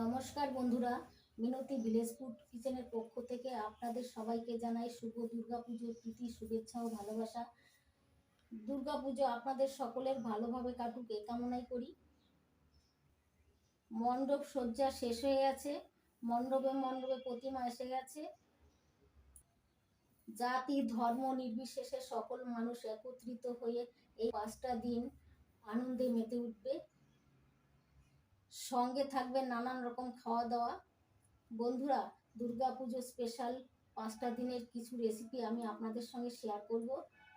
নমস্কার বন্ধুরা, মিনতি village food কিচেনের পক্ষ থেকে আপনাদের সবাইকে জানাই শুভ দুর্গাপুজোর প্রীতি, শুভেচ্ছা ও ভালোবাসা। দুর্গাপুজো আপনাদের সকলের ভালোভাবে কাটুক, এ কামনাই করি। মণ্ডপ সজ্জা শেষ হয়ে গেছে, মণ্ডপে মণ্ডপে প্রতিমা এসে গেছে। জাতি, ধর্ম নির্বিশেষে সকল মানুষ একত্রিত হয়ে এই পাঁচটা দিন আনন্দে মেতে উঠবে। সঙ্গে থাকবে নানান রকম খাওয়া দাওয়া বন্ধুরা, দুর্গাপুজো স্পেশাল পাঁচটা দিনের কিছু রেসিপি আমি আপনাদের সঙ্গে শেয়ার করব।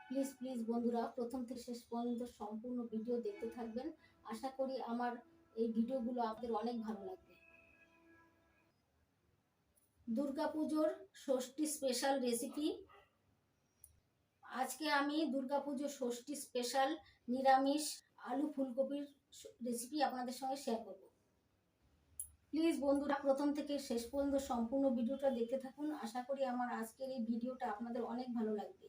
প্লিজ প্লিজ বন্ধুরা, প্রথম থেকে শেষ পর্যন্ত সম্পূর্ণ ভিডিও দেখতে থাকবেন। আশা করি আমার এই ভিডিওগুলো আপনাদের অনেক ভালো লাগবে। দুর্গাপুজোর ষষ্ঠী স্পেশাল রেসিপি আজকে আমি দুর্গাপুজো ষষ্ঠী স্পেশাল নিরামিষ আলু ফুলকপির রেসিপি আপনাদের সঙ্গে শেয়ার করব। প্লিজ বন্ধুরা, প্রথম থেকে শেষ পর্যন্ত সম্পূর্ণ ভিডিওটা দেখতে থাকুন। আশা করি আমার আজকের এই ভিডিওটা আপনাদের অনেক ভালো লাগবে।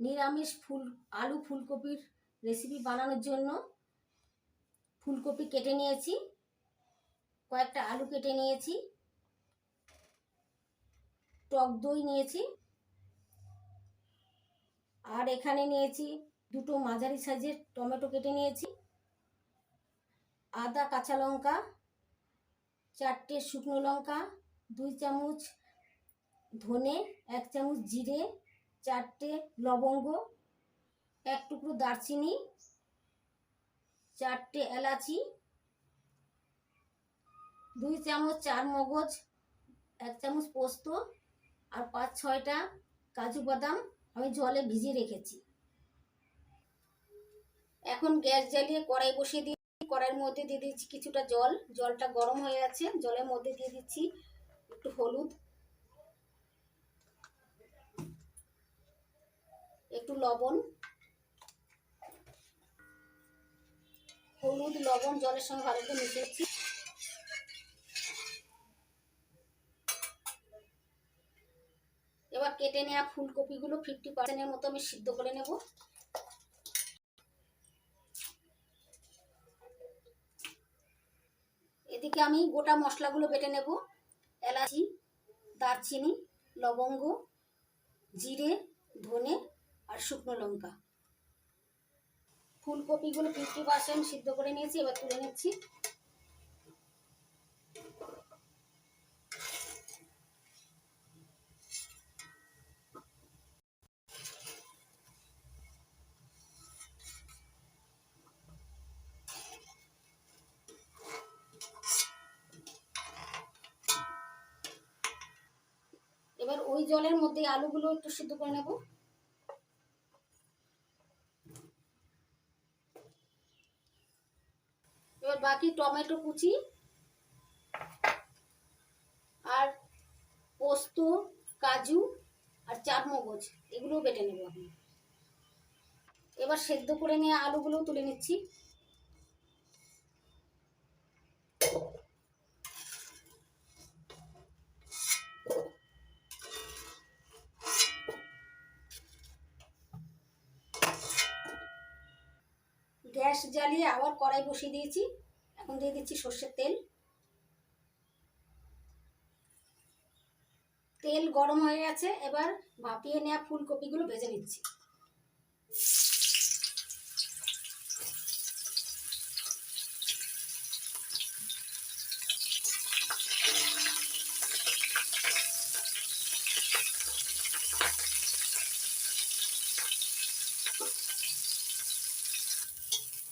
নিরামিষ ফুল, আলু ফুলকপির রেসিপি বানানোর জন্য ফুলকপি কেটে নিয়েছি। কয়েকটা আলু কেটে নিয়েছি। টক দই নিয়েছি। আর এখানে নিয়েছি দুটো মাঝারি সাইজের টমেটো কেটে নিয়েছি। আদা, কাঁচা লঙ্কা, চারটে শুকনো লঙ্কা, দুই চামচ ধনে, এক চামচ জিরে, চারটে লবঙ্গ, এক টুকরো দারচিনি, চারটে এলাচি, দুই চামচ চার মগজ এক চামচ পোস্ত আর পাঁচ ছয়টা কাজু বাদাম আমি জলে ভিজিয়ে রেখেছি। এখন গ্যাস জ্বালিয়ে কড়াই বসিয়ে দিয়ে কড়াইয়ের মধ্যে দিয়ে দিচ্ছি কিছুটা জল। জলটা গরম হয়ে আছে জলের মধ্যে দিয়ে দিচ্ছি একটু হলুদ। একটু লবণ। হলুদ, লবণ জলের সঙ্গে ভালো করে মিশিয়েছি। এবার কেটে নেওয়া ফুলকপিগুলো ফিফটি পার্সেন্টের মতো আমি সিদ্ধ করে নেব। আমি গোটা মশলাগুলো বেটে নেব। এলাচি, দারচিনি, লবঙ্গ, জিরে, ধনে আর শুকনো লঙ্কা। ফুলকপিগুলো ফিফটি পার্সেন্ট সিদ্ধ করে নিয়েছি, এবার তুলে নিচ্ছি। ওই জলের মধ্যে আলুগুলো একটু সিদ্ধ করে নেব। এবার বাকি টমেটো কুচি আর পোস্ত, কাজু আর চার মগজ এগুলো বেটে নেব আমি। এবার সেদ্ধ করে নিয়ে আলুগুলো তুলে নিচ্ছি গ্যাস জ্বালিয়ে আবার কড়াই বসিয়ে দিয়েছি। এখন দিয়ে দিচ্ছি সর্ষের তেল। তেল গরম হয়ে গেছে, এবার ভাপিয়ে নেওয়া ফুলকপিগুলো ভেজে নিচ্ছি।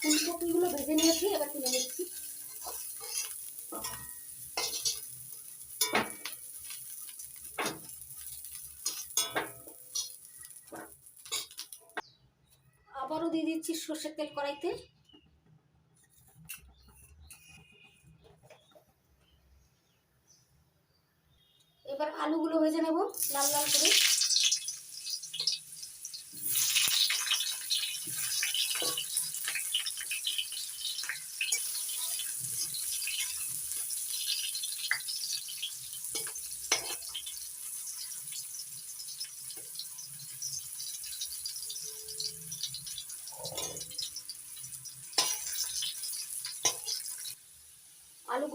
ফুলকপিগুলো ভেজে নিয়েছি, এবার তুলে নিচ্ছি। আবারও দিয়ে দিচ্ছি সর্ষের তেল কড়াইতে। এবার আলুগুলো ভেজে নেব লাল লাল করে।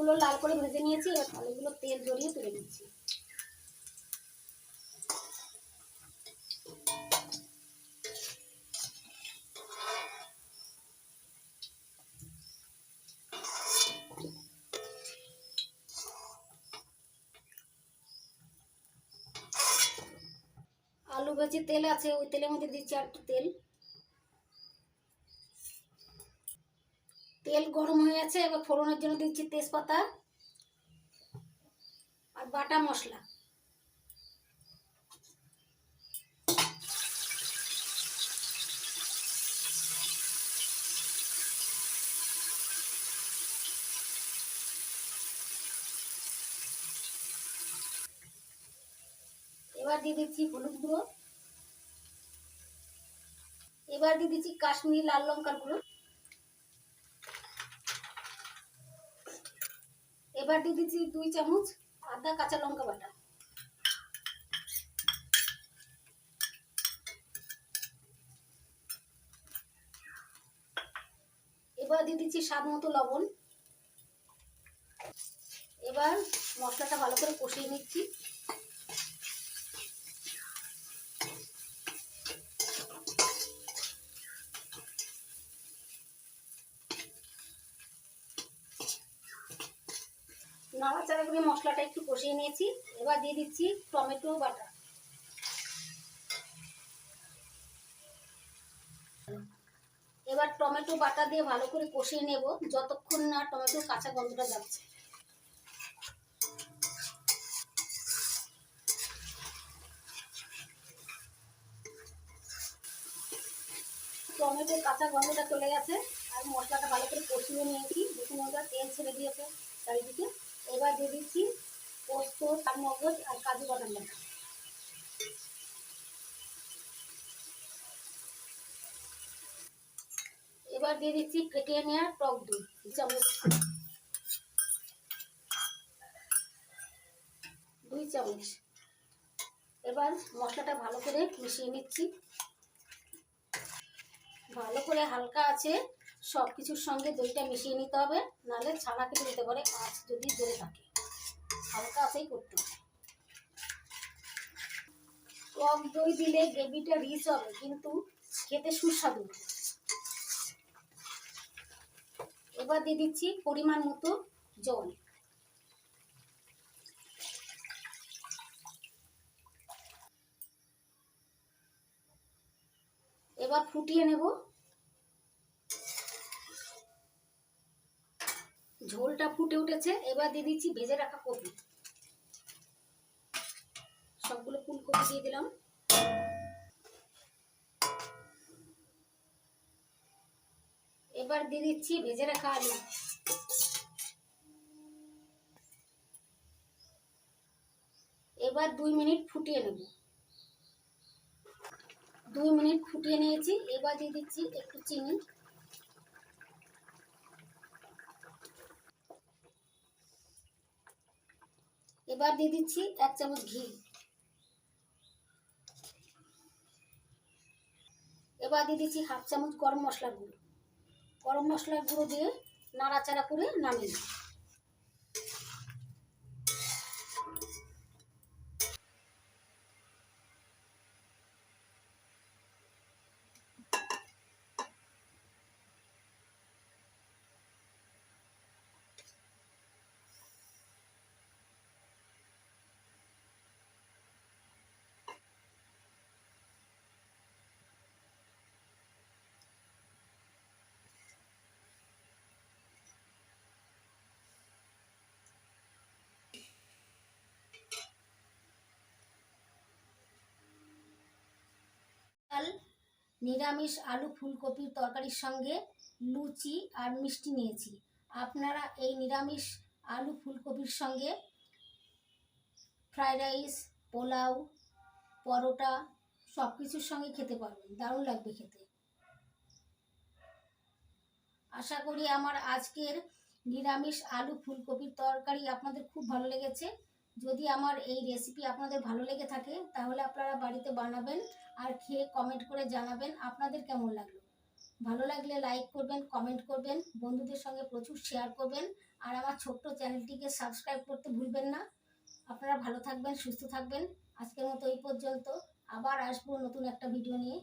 আলুগুলো লাল করে ভেজে নিয়েছি, এবার আলুগুলো তেল জড়িয়ে তুলে নিচ্ছি। আলু ভেজে তেল আছে, ওই তেলের মধ্যে দিচ্ছি আর একটু তেল। তেল গরম হয়ে আছে এবার ফোড়নের জন্য দিচ্ছি তেজপাতা আর বাটা মশলা। এবার দিয়ে দিচ্ছি হলুদ গুঁড়ো। এবার দিয়ে দিচ্ছি কাশ্মীরি লাল লঙ্কার গুঁড়ো। এবার দিয়ে দিচ্ছি দুই চামচ আদা কাঁচা লঙ্কা বাটা। এবার দিয়ে দিচ্ছি স্বাদ মতো লবণ। এবার মশলাটা ভালো করে কষিয়ে নিচ্ছি। নাড়াচাড়া করে মশলাটা একটু কষিয়ে নিয়েছি। এবার দিয়ে দিচ্ছি টমেটো বাটা। এবার টমেটো বাটা দিয়ে ভালো করে কষিয়ে নেব, যতক্ষণ না টমেটোর কাঁচা গন্ধটা যাচ্ছে। টমেটোর কাঁচা গন্ধটা চলে গেছে, আর মশলাটা ভালো করে কষিয়ে নিয়েছি। দেখুন ওটা তেল ছেড়ে দিয়েছে চারিদিকে। এবার দিয়ে দিচ্ছি পোস্ত তার মগজ আর কাজু বাদাম বাটা। এবার দিয়ে দিচ্ছি কেটে নেওয়া টক দই চামচ। দুই চামচ। এবার মশলাটা ভালো করে মিশিয়ে নিচ্ছি। ভালো করে হালকা আছে। সব কিছুর সঙ্গে দইটা মিশিয়ে নিতে হবে, নাহলে ছানা কেটে দিতে পারে, আঁচ যদি জ্বলে থাকে। হালকা আছেই করতে হবে। টক দই দিলে গ্রেভিটা রিচ হবে, কিন্তু খেতে সুস্বাদু। এবার দিয়ে দিচ্ছি পরিমাণ মতো জল। এবার ফুটিয়ে নেব ঝোলটা ফুটে উঠেছে, এবার দিয়ে দিচ্ছি ভেজে রাখা কপি। সবগুলো ফুলকপি দিয়ে দিলাম। এবার দিয়ে দিচ্ছি ভেজে রাখা আলু। এবার দুই মিনিট ফুটিয়ে নেব। দুই মিনিট ফুটিয়ে নিয়েছি, এবার দিয়ে দিচ্ছি একটু চিনি। এবার দিয়ে দিচ্ছি এক চামচ ঘি। এবার দিয়ে দিচ্ছি হাফ চামচ গরম মশলার গুঁড়ো। গরম মশলার গুঁড়ো দিয়ে নাড়াচাড়া করে নামিয়ে নেব নিরামিষ আলু ফুলকপির তরকারির সঙ্গে লুচি আর মিষ্টি নিয়েছি। আপনারা এই নিরামিষ আলু ফুলকপির সঙ্গে ফ্রাইড রাইস, পোলাও, পরোটা সব কিছুর সঙ্গে খেতে পারবেন। দারুণ লাগবে খেতে। আশা করি আমার আজকের নিরামিষ আলু ফুলকপির তরকারি আপনাদের খুব ভালো লেগেছে। যদি আমার এই রেসিপি আপনাদের ভালো লেগে থাকে, তাহলে আপনারা বাড়িতে বানাবেন আর খেয়ে কমেন্ট করে জানাবেন আপনাদের কেমন লাগল। ভালো লাগলে লাইক করবেন কমেন্ট করবেন, বন্ধুদের সঙ্গে প্রচুর শেয়ার করবেন, আর আমার ছোট্ট চ্যানেলটিকে সাবস্ক্রাইব করতে ভুলবেন না। আপনারা ভালো থাকবেন, সুস্থ থাকবেন। আজকের মতো এই পর্যন্ত। আবার আসব নতুন একটা ভিডিও নিয়ে।